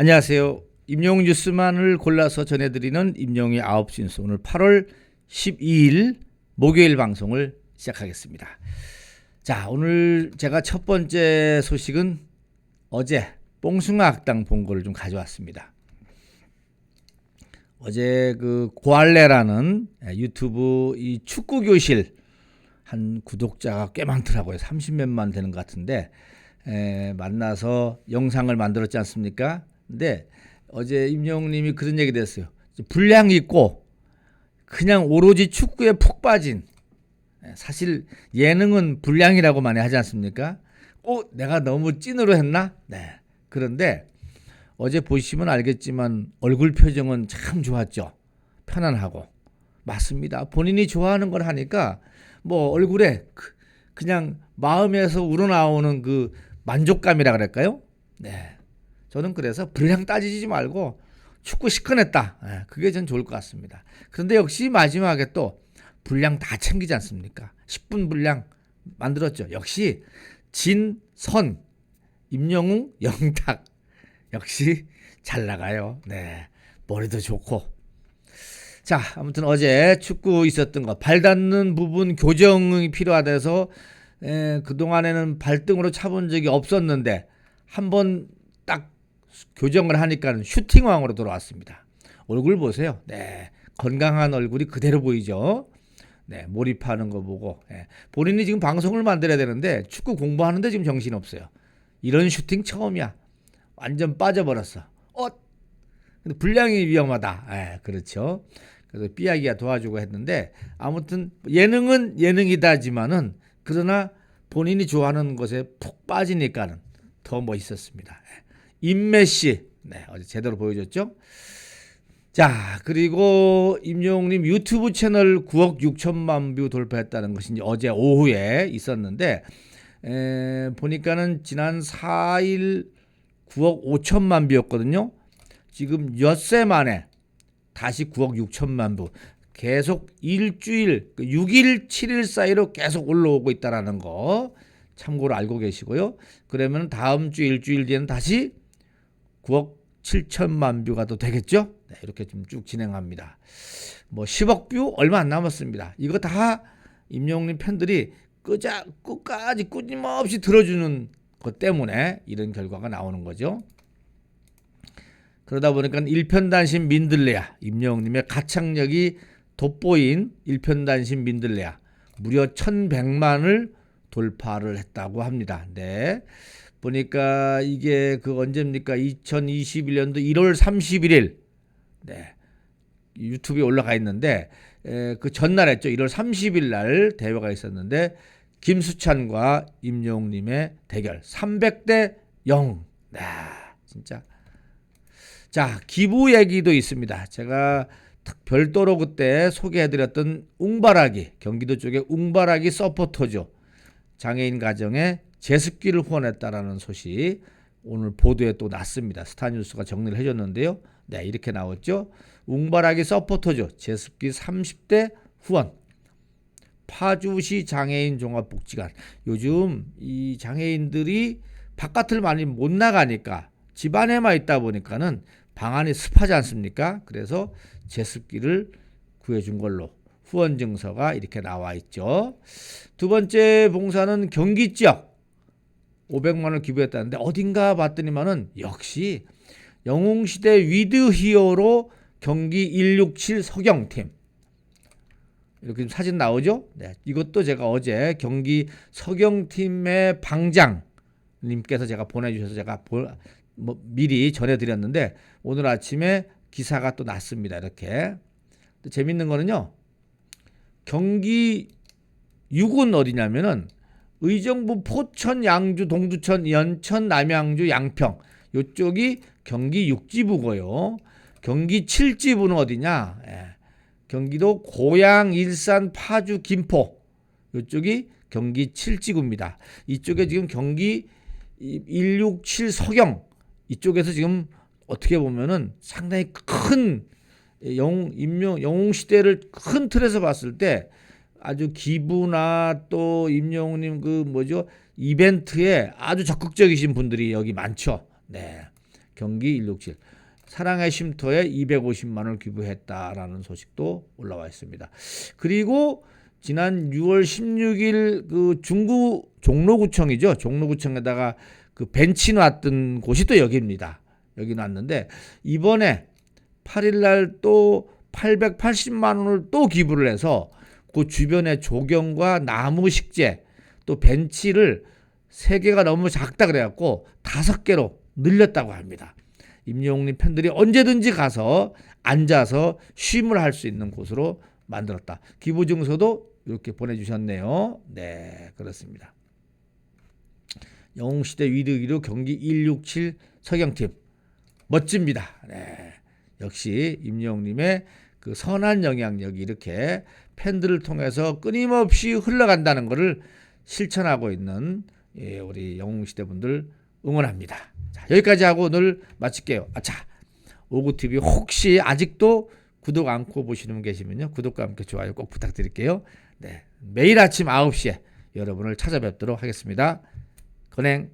안녕하세요. 임용 뉴스만을 골라서 전해드리는 임용의 9시 뉴스 오늘 8월 12일 목요일 방송을 시작하겠습니다. 자 오늘 제가 첫 번째 소식은 어제 뽕숭아 학당 본거를 좀 가져왔습니다. 어제 그 고알레라는 유튜브 이 축구 교실 한 구독자가 꽤 많더라고요. 30몇만 되는 것 같은데 에, 만나서 영상을 만들었지 않습니까? 근데 어제 임영웅님이 그런 얘기 됐어요. 분량 있고 그냥 오로지 축구에 푹 빠진 에, 사실 예능은 분량이라고 많이 하지 않습니까? 어, 내가 너무 찐으로 했나? 네. 그런데 어제 보시면 알겠지만 얼굴 표정은 참 좋았죠. 편안하고. 맞습니다. 본인이 좋아하는 걸 하니까 뭐 얼굴에 그- 그냥 마음에서 우러나오는 그 만족감이라 그럴까요? 네. 저는 그래서 분량 따지지 말고 축구 시커냈다. 예, 그게 전 좋을 것 같습니다. 그런데 역시 마지막에 또 분량 다 챙기지 않습니까? 10분 분량 만들었죠. 역시 진 선, 임영웅, 영탁 역시 잘 나가요. 네. 머리도 좋고. 자, 아무튼 어제 축구 있었던 거, 발 닿는 부분 교정이 필요하다 해서 에, 그동안에는 발등으로 차본 적이 없었는데 한번 딱 교정을 하니까는 슈팅왕으로 돌아왔습니다. 얼굴 보세요. 네. 건강한 얼굴이 그대로 보이죠. 네, 몰입하는 거 보고 예. 본인이 지금 방송을 만들어야 되는데 축구 공부하는데 지금 정신 없어요. 이런 슈팅 처음이야. 완전 빠져버렸어. 어, 근데 분량이 위험하다. 예, 그렇죠. 그래서 삐약이가 도와주고 했는데 아무튼 예능은 예능이다지만은 그러나 본인이 좋아하는 것에 푹 빠지니까는 더 멋있었습니다. 예. 임메시 네, 어제 제대로 보여줬죠. 자, 그리고 임영웅님 유튜브 채널 9억 6천만 뷰 돌파했다는 것이 이제 어제 오후에 있었는데 에, 보니까는 지난 4일 9억 5천만 뷰였거든요. 지금 엿새 만에 다시 9억 6천만 뷰. 계속 일주일, 6일, 7일 사이로 계속 올라오고 있다라는 거 참고로 알고 계시고요. 그러면 다음 주 일주일 뒤에는 다시 9억 7천만 뷰가 또 되겠죠? 네, 이렇게 좀 쭉 진행합니다. 뭐 10억 뷰 얼마 안 남았습니다. 이거 다 임영웅님 팬들이 끄자 끝까지 끊임없이 들어주는 것 때문에 이런 결과가 나오는 거죠. 그러다 보니까 일편단심 민들레야 임영웅님의 가창력이 돋보인 일편단심 민들레야 무려 1,100만을 돌파를 했다고 합니다. 네. 보니까 이게 그 언제입니까? 2021년도 1월 31일. 네. 유튜브에 올라가 있는데 에, 그 전날 했죠. 1월 30일 날 대회가 있었는데 김수찬과 임영웅 님의 대결 300대 0. 아, 진짜. 자 기부 얘기도 있습니다. 제가 특- 별도로 그때 소개해드렸던 웅바라기 경기도 쪽에 웅바라기 서포터죠. 장애인 가정에 제습기를 후원했다라는 소식 오늘 보도에 또 났습니다. 스타뉴스가 정리를 해줬는데요. 네 이렇게 나왔죠. 웅바라기 서포터죠. 제습기 30대 후원. 파주시 장애인 종합복지관. 요즘 이 장애인들이 바깥을 많이 못 나가니까 집 안에만 있다 보니까는 방 안이 습하지 않습니까? 그래서 제습기를 구해준 걸로 후원 증서가 이렇게 나와 있죠. 두 번째 봉사는 경기 지역 500만 원을 기부했다는데 어딘가 봤더니만은 역시 영웅시대 위드 히어로 경기 167 서경팀 이렇게 좀 사진 나오죠? 네, 이것도 제가 어제 경기 서경팀의 방장님께서 제가 보내주셔서 제가 보, 뭐 미리 전해드렸는데 오늘 아침에 기사가 또 났습니다. 이렇게 또 재밌는 거는요. 경기 6은 어디냐면은 의정부 포천, 양주, 동두천, 연천, 남양주, 양평 요쪽이 경기 6지부고요. 경기 7지부는 어디냐? 예. 경기도 고양, 일산, 파주, 김포 이쪽이 경기 7지구입니다. 이쪽에 지금 경기 167 서경 이쪽에서 지금 어떻게 보면은 상당히 큰 영웅 임명 영웅 시대를 큰 틀에서 봤을 때 아주 기부나 또 임영웅님 그 뭐죠 이벤트에 아주 적극적이신 분들이 여기 많죠. 네. 경기 167 사랑의 쉼터에 250만 원을 기부했다라는 소식도 올라와 있습니다. 그리고 지난 6월 16일 그 중구 종로구청이죠. 종로구청에다가 그 벤치 놨던 곳이 또 여기입니다. 여기 놨는데 이번에 8일 날 또 880만 원을 또 기부를 해서 그 주변에 조경과 나무 식재 또 벤치를 세 개가 너무 작다 그래갖고 다섯 개로 늘렸다고 합니다. 임영웅님 팬들이 언제든지 가서 앉아서 쉼을 할 수 있는 곳으로 만들었다. 기부 증서도 이렇게 보내주셨네요. 네, 그렇습니다. 영웅시대 위드기로 경기 167 서경팀 멋집니다. 네, 역시 임영웅님의 그 선한 영향력이 이렇게 팬들을 통해서 끊임없이 흘러간다는 것을 실천하고 있는 예, 우리 영웅시대 분들 응원합니다. 자, 여기까지 하고 오늘 마칠게요. 아, 자, 오구TV 혹시 아직도 구독 않고 보시는 분 계시면요. 구독과 함께 좋아요 꼭 부탁드릴게요. 네, 매일 아침 9시에 여러분을 찾아뵙도록 하겠습니다. 건행